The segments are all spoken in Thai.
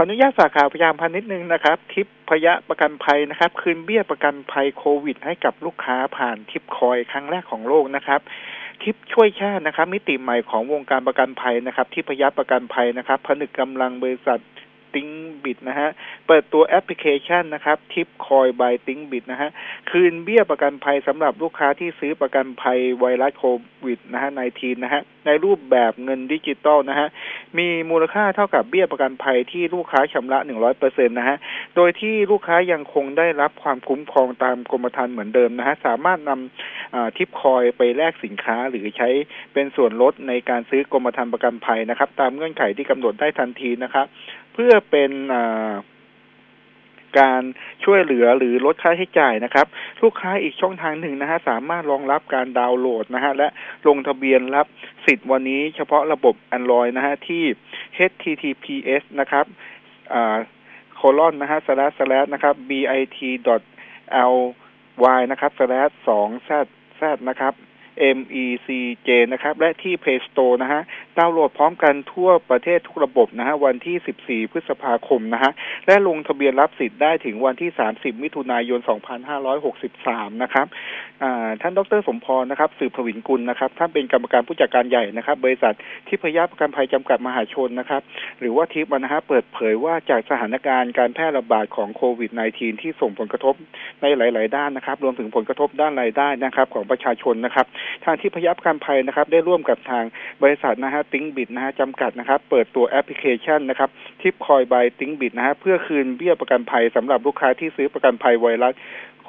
ออนุญาตฝากข่าวพยามพันนิดนึงนะครับ ทิปพยะประกันภัยนะครับ คืนเบี้ยประกันภัยโควิด ให้กับลูกค้าผ่านทิปคอยครั้งแรกของโลกนะครับทิปช่วยชาตินะครับ มิติใหม่ของวงการประกันภัยนะครับ ที่พยะประกันภัยนะครับ ผนึกกำลังบริษัทติ้งบิดนะฮะ เปิดตัวแอปพลิเคชันนะครับ ทิปคอยบายติ้งบิดนะฮะ คืนเบี้ยประกันภัยสำหรับลูกค้าที่ซื้อประกันภัยไวรัสโควิดนะฮะ19นะฮะ ในรูปแบบเงินดิจิตอลนะฮะ มีมูลค่าเท่ากับเบี้ยประกันภัยที่ลูกค้าชำระ100%นะฮะ โดยที่ลูกค้ายังคงได้รับความคุ้มครองตามกรมธรรม์เหมือนเดิมนะฮะ สามารถนำทิปคอยไปแลกสินค้าหรือใช้เป็นส่วนลดในการซื้อกรมธรรม์ประกันภัยนะครับ ตามเงื่อนไขที่กำหนดได้ทันทีนะครับ เพื่อเป็น การช่วยเหลือหรือลดค่าใช้จ่ายนะครับ ลูกค้าอีกช่องทางหนึ่งนะฮะสามารถรองรับการดาวน์โหลดนะฮะและลงทะเบียนรับสิทธิ์วันนี้เฉพาะระบบ Android นะฮะที่ https นะครับอ่าโคลอนนะฮะ slash slash นะครับ bit ly นะครับ slash สอง z z นะครับ MECJ นะครับ และที่ Play Store นะฮะดาวน์โหลดพร้อมกันทั่วประเทศทุกระบบนะฮะวันที่ 14 พฤษภาคมนะฮะและลงทะเบียนรับสิทธิ์ได้ถึงวันที่ 30 มิถุนายน 2563 นะครับท่านดรสมพรนะครับสืบผวินกุลนะครับท่านเป็นกรรมการผู้จัดการใหญ่นะครับ บริษัททิพยประกันภัยจำกัดมหาชนนะครับ หรือว่าทิพย์นะฮะเปิดเผยว่าจากสถานการณ์การแพร่ระบาดของโควิด -19 ที่ส่งผลกระทบในหลาย ๆ ด้านนะครับ รวมถึงผลกระทบด้านรายได้นะครับ ของประชาชนนะครับทางที่พยับการภัยนะครับ ได้ร่วมกับทางบริษัทนะฮะติ้งบิดนะฮะจำกัดนะครับ เปิดตัวแอปพลิเคชันนะครับทิปคอยบายติ้งบิดนะฮะเพื่อคืนเบี้ยประกันภัยสำหรับลูกค้าที่ซื้อประกันภัยไวรัส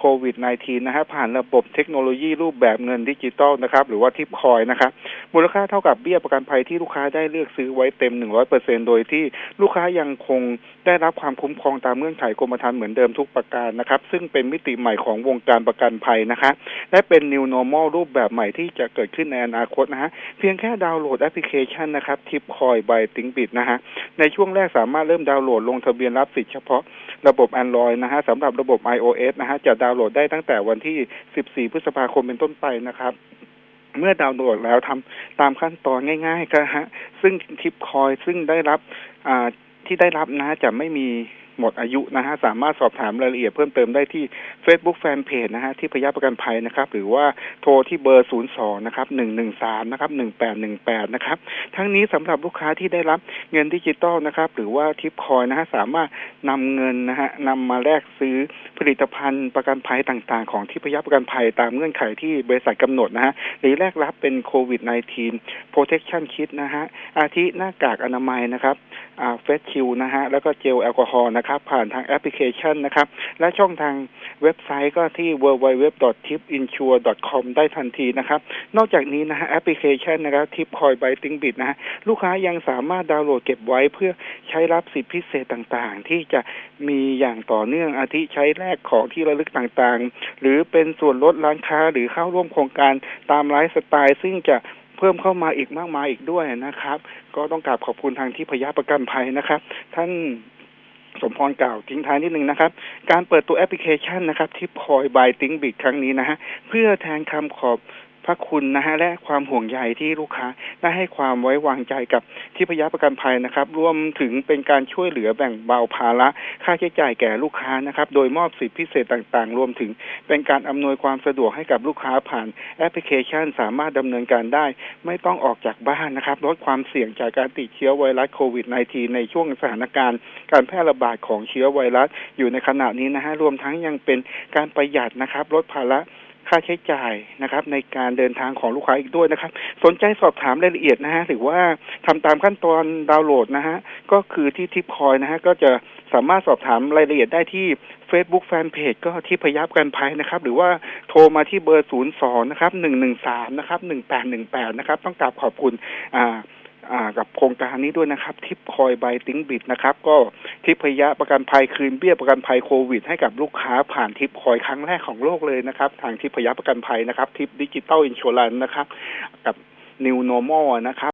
โควิด -19 นะฮะผ่านระบบเทคโนโลยีรูปแบบเงินดิจิตอลนะครับ หรือว่าทิปคอยนะครับมูลค่าเท่ากับเบี้ยประกันภัยที่ลูกค้าได้เลือกซื้อไว้เต็ม 100%โดยที่ลูกค้ายังคงได้รับความคุ้มครองตามเงื่อนไขกรมธรรม์เหมือนเดิมทุกประการนะครับ ซึ่งเป็นมิติใหม่ของวงการประกันภัยนะคะและเป็น new normal รูปแบบใหม่ที่จะเกิดขึ้นในอนาคตนะฮะเพียงแค่ดาวน์โหลดแอปพลิเคชันนะครับทิปคอยบายติงบิดนะฮะในช่วงแรกสามารถเริ่มดาวน์โหลดลงทะเบียนรับสิทธิ์เฉพาะระบบ Android นะฮะสำหรับระบบ iOS นะฮะจะดาวน์โหลดได้ตั้งแต่วันที่ 14 พฤษภาคมเป็นต้นไปนะครับเมื่อดาวน์โหลดแล้วทำตามขั้นตอนง่ายๆก็ฮะ ซึ่งทิปคอยซึ่งได้รับ ที่ได้รับนะจะไม่มีหมดอายุนะฮะสามารถสอบถามรายละเอียดเพิ่มเติมได้ที่ Facebook Fanpage นะฮะที่พยาประกันภัยนะครับ หรือว่าโทรที่เบอร์ 02 นะครับ 113 นะครับ 1818 นะครับ ทั้งนี้สำหรับลูกค้าที่ได้รับเงินดิจิตอลนะครับ หรือว่าทิปคอยนะฮะสามารถนำเงินนะฮะนำมาแลกซื้อผลิตภัณฑ์ประกันภัยต่างๆ ของที่พยาประกันภัยตามเงื่อนไขที่บริษัทกำหนดนะฮะหรือแลกรับเป็นโควิด -19 protection kit นะฮะอาทิหน้ากากอนามัยนะครับ เฟสชิลนะฮะ แล้วก็เจลแอลกอฮอล์นะครับ ผ่านทางแอปพลิเคชันนะครับ และช่องทางเว็บไซต์ก็ที่ www.tipinsure.com ได้ทันทีนะครับ นอกจากนี้นะฮะแอปพลิเคชันนะครับทิปคอยบายติงบิดนะฮะ ลูกค้ายังสามารถดาวน์โหลดเก็บไว้เพื่อใช้รับสิทธิพิเศษต่างๆ ที่จะมีอย่างต่อเนื่องอาทิใช้แลกของที่ระลึกต่างๆ หรือเป็นส่วนลดร้านค้าหรือเข้าร่วมโครงการตามไลฟ์สไตล์ ซึ่งจะ เพิ่มเข้ามาอีกมากมายอีกด้วยนะครับ ก็ต้องกราบขอบคุณทางที่พยาประกันภัยนะครับ ท่านสมพรกล่าวทิ้งท้ายนิดนึงนะครับ การเปิดตัวแอปพลิเคชันนะครับ ที่พอยบายติ้งบิดครั้งนี้นะฮะเพื่อแทนคำขอบ พระคุณนะฮะและความห่วงใยที่ลูกค้าได้ให้ความไว้วางใจกับที่พยาประกันภัยนะครับ รวมถึงเป็นการช่วยเหลือแบ่งเบาภาระค่าใช้จ่ายแก่ลูกค้านะครับ โดยมอบสิทธิพิเศษต่างๆ รวมถึงเป็นการอำนวยความสะดวกให้กับลูกค้าผ่านแอปพลิเคชัน สามารถดำเนินการได้ ไม่ต้องออกจากบ้านนะครับ ลดความเสี่ยงจากการติดเชื้อไวรัสโควิด -19 ในช่วงสถานการณ์ การแพร่ระบาดของเชื้อไวรัสอยู่ในขณะนี้นะฮะรวมทั้งยังเป็นการประหยัดนะครับ ลดภาระ ค่าใช้จ่ายนะครับ ในการเดินทางของลูกค้าอีกด้วยนะครับ สนใจสอบถามรายละเอียดนะฮะหรือว่าทำตามขั้นตอนดาวน์โหลดนะฮะก็คือที่ทิปคอยนะฮะก็จะสามารถสอบถามรายละเอียดได้ที่ Facebook Fanpage ก็ที่พยับกันภัยนะครับ หรือว่าโทรมาที่เบอร์ 02 นะครับ 113 นะครับ 1818 นะครับ ต้องกราบขอบคุณอ่า กับโครงการนี้ด้วยนะครับ ทิปคอยบายติ้งบิดนะครับ ก็ทิพยะประกันภัยคืนเบี้ยประกันภัยโควิด ให้กับลูกค้าผ่านทิปคอยครั้งแรกของโลกเลยนะครับ ทางทิพยะประกันภัยนะครับ ทิปดิจิตอลอินชัวรันนะครับ กับนิวโนมอลนะครับ